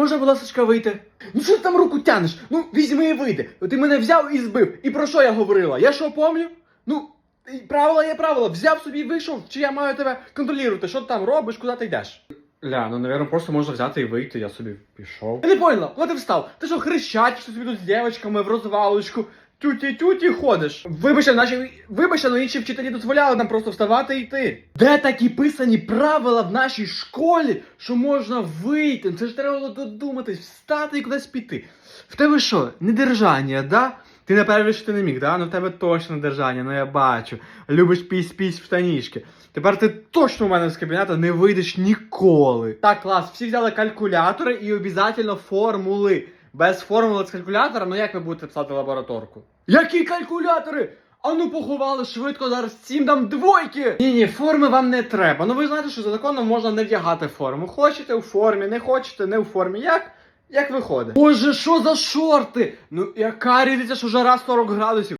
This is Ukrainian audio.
можна, будь ласка, вийти? Ну що ти там руку тянеш? Ну, візьми і вийди. Ти мене взяв і збив. І про що я говорила? Я що помню? Ну, правила є правила. Взяв собі і вийшов, чи я маю тебе контролювати? Що ти там робиш, куди ти йдеш? Ля, ну, напевно, просто можна взяти і вийти, я собі пішов. Я не поняла, куди ти встав? Ти що, хрещать, що собі тут з дівчатками в розвалочку? Тюті-тюті ходиш. Вибачте, наші вибачте, але інші вчителі дозволяли нам просто вставати і йти. Де такі писані правила в нашій школі, що можна вийти? Це ж треба було додуматись, встати і кудись піти. В тебе що, недержання, да? Ти напевно, що ти не міг, да? Ну в тебе точно держання, ну я бачу. Любиш пісь-пісь в штанішки. Тепер ти точно у мене з кабінету не вийдеш ніколи. Так, клас, всі взяли калькулятори і обов'язково формули. Без формули з калькулятора, ну як ви будете писати лабораторку? Які калькулятори? А ну поховали швидко, зараз всім дам двойки! Ні, ні, форми вам не треба. Ну ви знаєте, що за законом можна не вдягати форму. Хочете у формі, не хочете, не у формі. Як? Як виходить? Боже, що за шорти? Ну яка різниця, що жара 40 градусів?